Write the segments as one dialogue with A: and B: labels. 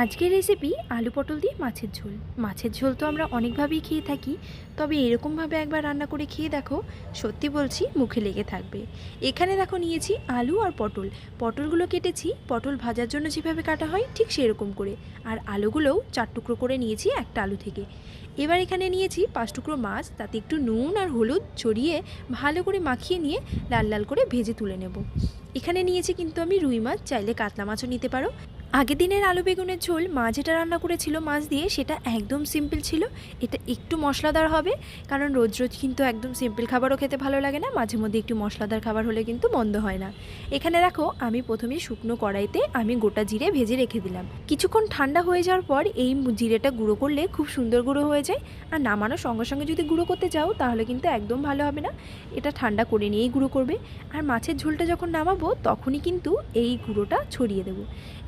A: আজকের রেসিপি আলু পটল দিয়ে মাছের ঝোল। মাছের ঝোল তো আমরা অনেকভাবেই খেয়ে থাকি, তবে এরকমভাবে একবার রান্না করে খেয়ে দেখো, সত্যি বলছি মুখে লেগে থাকবে। এখানে দেখো নিয়েছি আলু আর পটল। পটলগুলো কেটেছি, পটল ভাজার জন্য যেভাবে কাটা হয় ঠিক সেরকম করে। আর আলুগুলোও চার টুকরো করে নিয়েছি একটা আলু থেকে। এবার এখানে নিয়েছি পাঁচ টুকরো মাছ, তাতে একটু নুন আর হলুদ ছড়িয়ে ভালো করে মাখিয়ে নিয়ে লাল লাল করে ভেজে তুলে নেব। এখানে নিয়েছি কিন্তু আমি রুই মাছ, চাইলে কাতলা মাছও নিতে পারো। আগের দিনের আলু বেগুনের ঝোল মা যেটা রান্না করেছিল মাছ দিয়ে সেটা একদম সিম্পল ছিল। এটা একটু মশলাদার হবে, কারণ রোজ রোজ কিন্তু একদম সিম্পল খাবারও খেতে ভালো লাগে না, মাঝে মধ্যে একটু মশলাদার খাবার হলে কিন্তু মন্দ হয় না। এখানে দেখো, আমি প্রথমে শুকনো কড়াইতে আমি গোটা জিরে ভেজে রেখে দিলাম। কিছুক্ষণ ঠান্ডা হয়ে যাওয়ার পর এই জিরেটা গুঁড়ো করলে খুব সুন্দর গুঁড়ো হয়ে যায়। আর নামানোর সঙ্গে সঙ্গে যদি গুঁড়ো করতে যাও, তাহলে কিন্তু একদম ভালো হবে না। এটা ঠান্ডা করে নিয়েই গুঁড়ো করবে। আর মাছের ঝোলটা যখন নামাবো, তখনই কিন্তু এই গুঁড়োটা ছড়িয়ে দেবো।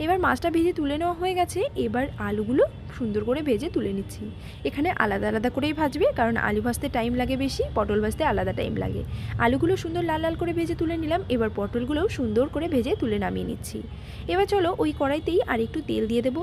A: এবার মাছটা ভেজে তুলে নেওয়া হয়ে গেছে, এবার আলুগুলো সুন্দর করে ভেজে তুলে নিচ্ছি। এখানে আলাদা আলাদা করেই ভাজবে, কারণ আলু ভাজতে টাইম লাগে বেশি, পটল ভাজতে আলাদা টাইম লাগে। আলুগুলো সুন্দর লাল লাল করে ভেজে তুলে নিলাম, এবার পটলগুলোও সুন্দর করে ভেজে তুলে নামিয়ে নিচ্ছি। এবার চলো ওই কড়াইতেই আর একটু তেল দিয়ে দেবো।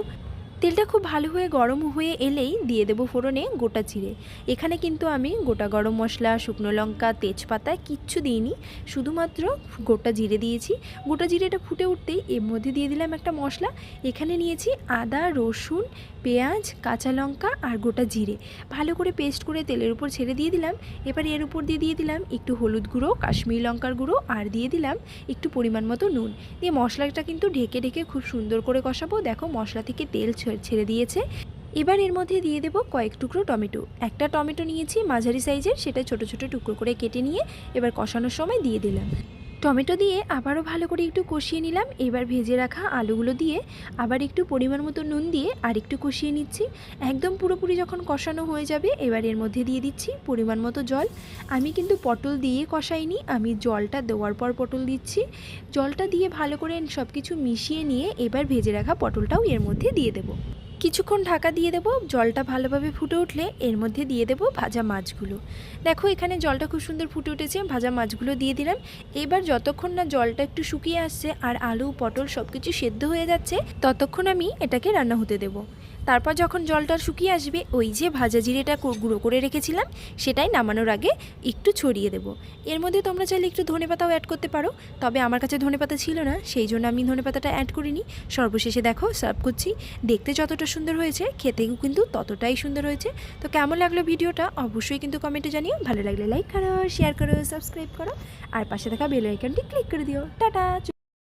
A: তেলটা খুব ভালো হয়ে গরম হয়ে এলেই দিয়ে দেবো ফোড়নে গোটা জিরে। এখানে কিন্তু আমি গোটা গরম মশলা, শুকনো লঙ্কা, তেজপাতা কিচ্ছু দিইনি, শুধুমাত্র গোটা জিরে দিয়েছি। গোটা জিরেটা ফুটে উঠতেই এর মধ্যে দিয়ে দিলাম একটা মশলা। এখানে নিয়েছি আদা, রসুন, পেঁয়াজ, কাঁচা লঙ্কা আর গোটা জিরে। ভালো করে পেস্ট করে তেলের উপর ছেড়ে দিয়ে দিলাম। এবার এর উপর দিয়ে দিয়ে দিলাম একটু হলুদ গুঁড়ো, কাশ্মীরি লঙ্কার গুঁড়ো আর দিয়ে দিলাম একটু পরিমাণ মতো নুন। দিয়ে মশলাটা কিন্তু ঢেকে ঢেকে খুব সুন্দর করে কষাবো। দেখো মশলা থেকে তেল ছেড়ে দিয়েছে। এবার এর মধ্যে দিয়ে দেব কয়েক টুকরো টমেটো। একটা টমেটো নিয়েছি, মাঝারি সাইজের, সেটা ছোট ছোট টুকরো করে কেটে নিয়ে এবার কষানোর সময় দিয়ে দিলাম। টমেটো দিয়ে আবারও ভালো করে একটু কষিয়ে নিলাম। এবার ভেজে রাখা আলুগুলো দিয়ে আবার একটু পরিমাণ মতো নুন দিয়ে আর একটু কষিয়ে নিচ্ছি। একদম পুরোপুরি যখন কষানো হয়ে যাবে, এবার এর মধ্যে দিয়ে দিচ্ছি পরিমাণ মতো জল। আমি কিন্তু পটল দিয়ে কষাইনি, আমি জলটা দেওয়ার পর পটল দিচ্ছি। জলটা দিয়ে ভালো করে সব কিছু মিশিয়ে নিয়ে এবার ভেজে রাখা পটলটাও এর মধ্যে দিয়ে দেবো। কিছুক্ষণ ঢাকা দিয়ে দেবো। জলটা ভালোভাবে ফুটে উঠলে এর মধ্যে দিয়ে দেবো ভাজা মাছগুলো। দেখো, এখানে জলটা খুব সুন্দর ফুটে উঠেছে, ভাজা মাছগুলো দিয়ে দিলাম। এবার যতক্ষণ না জলটা একটু শুকিয়ে আসছে আর আলু, পটল সব কিছু সেদ্ধ হয়ে যাচ্ছে, ততক্ষণ আমি এটাকে রান্না হতে দেবো। তারপর যখন জলটা শুকিয়ে আসবে, ওই যে ভাজা জিরেটা গুঁড়ো করে রেখেছিলাম, সেটাই নামানোর আগে একটু ছড়িয়ে দেবো। এর মধ্যে তোমরা চাইলে একটু ধনেপাতাও অ্যাড করতে পারো, তবে আমার কাছে ধনেপাতা ছিল না, সেই জন্য আমি ধনেপাতাটা অ্যাড করিনি। সর্বশেষে দেখো, সার্ভ করছি। দেখতে যতটা সুন্দর হয়েছে, খেতেও কিন্তু ততটাই সুন্দর হয়েছে। তো কেমন লাগল ভিডিওটা? অবশ্যই কিন্তু কমেন্টে জানিও। ভালো লাগলে লাইক করো শেয়ার করো সাবস্ক্রাইব করো, আর পাশে থাকা বেল আইকনটি ক্লিক করে দিও। টাটা